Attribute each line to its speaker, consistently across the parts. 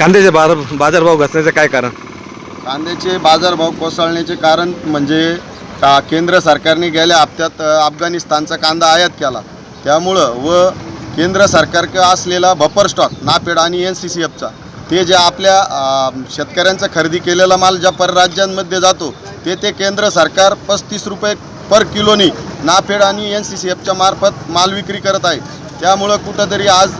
Speaker 1: कांद्याचे बाजार बाजारभाव घसण्याचं काय कारण?
Speaker 2: कांद्याचे बाजारभाव कोसळण्याचे कारण म्हणजे का केंद्र सरकारने गेल्या हप्त्यात अफगाणिस्तानचा कांदा आयात केला. त्यामुळं व केंद्र सरकार असलेला बफर स्टॉक नापेड आणि एन सी सी एफचा ते जे आपल्या शेतकऱ्यांचा खरेदी केलेला माल ज्या परराज्यांमध्ये जातो ते ते केंद्र सरकार पस्तीस रुपये पर किलोनी नाफेड आणि एन सी सी एफच्या मार्फत माल विक्री करत आहे. त्यामुळं कुठंतरी आज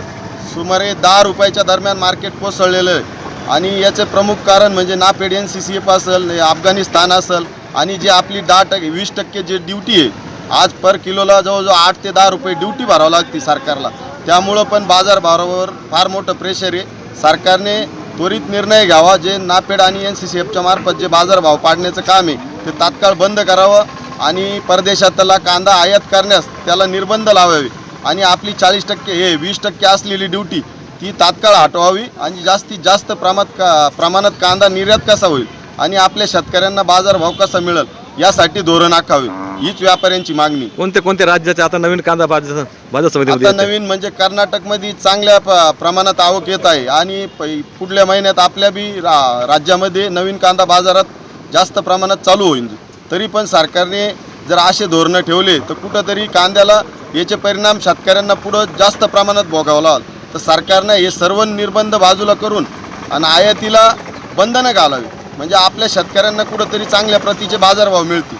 Speaker 2: सुमारे दहा रुपयाच्या दरम्यान मार्केट कोसळलेलं आहे. आणि याचे प्रमुख कारण म्हणजे नापेड एन सी सी एफ असेल अफगाणिस्तान असेल आणि जे आपली दहा टक्के वीस टक्के जे ड्युटी आहे आज पर किलोला जवळजवळ आठ ते दहा रुपये ड्युटी भरावं लागते सरकारला. त्यामुळं पण बाजारभावावर फार मोठं प्रेशर आहे. सरकारने त्वरित निर्णय घ्यावा जे नापेड आणि एन सी सी एफच्या मार्फत जे बाजारभाव पाडण्याचं काम आहे ते तात्काळ बंद करावं आणि परदेशातला कांदा आयात करण्यास त्याला निर्बंध लावावे. आणि आपली चाळीस टक्के हे वीस टक्के असलेली ड्युटी ती तात्काळ हटवावी आणि जास्तीत जास्त प्रमाणात का प्रमाणात कांदा निर्यात कसा होईल आणि आपल्या शेतकऱ्यांना बाजारभाव कसा मिळेल यासाठी धोरण आखावे हीच व्यापाऱ्यांची मागणी
Speaker 1: कोणते कोणते राज्याचे आता नवीन कांदा बाजार बाजार
Speaker 2: आता
Speaker 1: समितीमध्ये येते?
Speaker 2: नवीन म्हणजे कर्नाटकमध्ये चांगल्या प- प्रमाणात आवक येत आहे आणि पै- पुढल्या महिन्यात आपल्या बी रा राज्यामध्ये नवीन कांदा बाजारात जास्त प्रमाणात चालू होईल तरी पण सरकारने जर असे धोरणं ठेवले तर कुठंतरी कांद्याला याचे परिणाम शेतकऱ्यांना पुढं जास्त प्रमाणात भोगावं लागेल. तर सरकारनं हे सर्व निर्बंध बाजूला करून आणि आयातीला बंधनं घालावी. म्हणजे आपल्या शेतकऱ्यांना कुठंतरी चांगल्या प्रतीचे बाजारभाव मिळतील.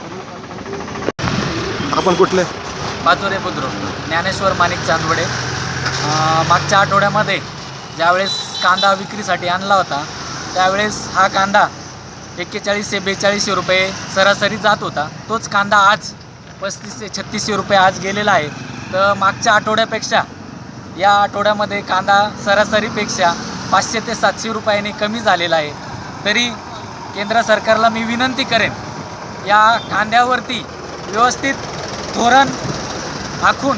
Speaker 1: आपण कुठले?
Speaker 3: पाचोरे बुद्रुक. ज्ञानेश्वर माणिक चांदवडे. अं, मागच्या आठवड्यामध्ये ज्यावेळेस कांदा विक्रीसाठी आणला होता त्यावेळेस हा कांदा एक्केचाळीसशे बेचाळीसशे रुपये सरासरी जात होता. तोच कांदा आज पस्तीसशे छत्तीसशे रुपये आज गेलेला आहे. तर मागच्या आठवड्यापेक्षा या आठवड्यामध्ये कांदा सरासरीपेक्षा पाचशे ते सातशे रुपयांनी कमी झालेला आहे. तरी केंद्र सरकारला मी विनंती करेन या कांद्यावरती व्यवस्थित धोरण आखून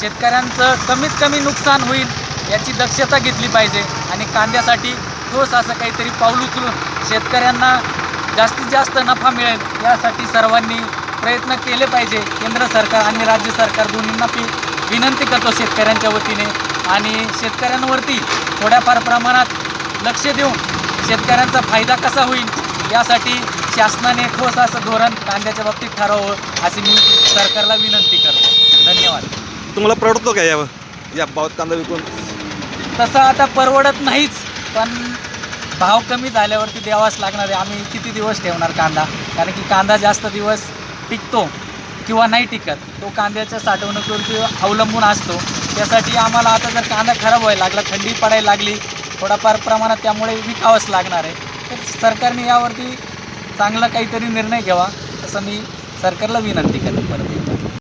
Speaker 3: शेतकऱ्यांचं कमीत कमी नुकसान होईल याची दक्षता घेतली पाहिजे आणि कांद्यासाठी ठोस असं काहीतरी पाऊल उचलून शेतकऱ्यांना जास्तीत जास्त नफा मिळेल यासाठी सर्वांनी प्रयत्न केले पाहिजे. केंद्र सरकार आणि राज्य सरकार दोन्हींना मी विनंती करतो शेतकऱ्यांच्या वतीने. आणि शेतकऱ्यांवरती थोड्याफार प्रमाणात लक्ष देऊन शेतकऱ्यांचा फायदा कसा होईल यासाठी शासनाने ठोस असं धोरण कांद्याच्या बाबतीत ठरवावं अशी मी सरकारला विनंती करतो. धन्यवाद.
Speaker 1: तुम्हाला परवडतो का या या भावात कांदा विकून?
Speaker 3: तसं आता परवडत नाहीच पण भाव कमी झाल्यावरती द्यावाच लागणार आहे. आम्ही किती दिवस ठेवणार कांदा? कारण की कांदा जास्त दिवस टिकतो किंवा नाही टिकत तो कांद्याच्या साठवणुकीवरती अवलंबून असतो. त्यासाठी आम्हाला आता जर कांदा खराब व्हायला लागला थंडी पडायला लागली थोडाफार प्रमाणात त्यामुळे विकावंच लागणार आहे. तर सरकारने यावरती चांगला काहीतरी निर्णय घ्यावा असं मी सरकारला विनंती करेन परत